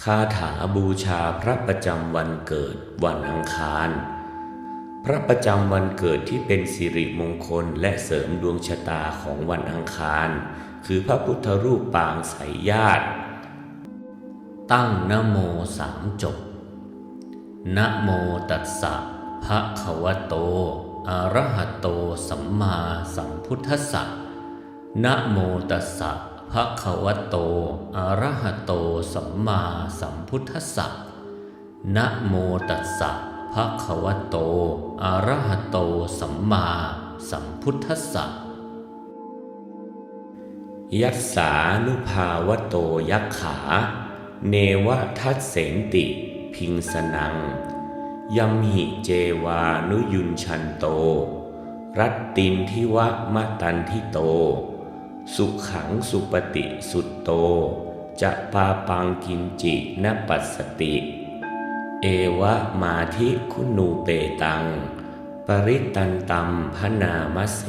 คาถาบูชาพระประจำวันเกิดวันอังคาร พระประจำวันเกิดที่เป็นสิริมงคลและเสริมดวงชะตาของวันอังคาร คือพระพุทธรูปปางสายญาติ ตั้งนโมสามจบนะโมตัสสะภะคะวะโต อะระหะโต สัมมาสัมพุทธัสสะนะโมตัสสะ ภะคะวะโตอะระหะโตสัมมาสัมพุทธัสสะนะโมตัสสะภะคะวะโตอะระหะโตสัมมาสัมพุทธัสสะยัสสานุภาวะโตยักขา เนวทัสเสนติ พิงสนัง ยัมหิเจวานุยุนชันโต รัตตินทิวะมะตันทิโต สุขังสุปฏิสุตโต จะปาปังกินจินปัสสติ เอวะมาทิคุณูเปตัง ปริตันตัมพนามเส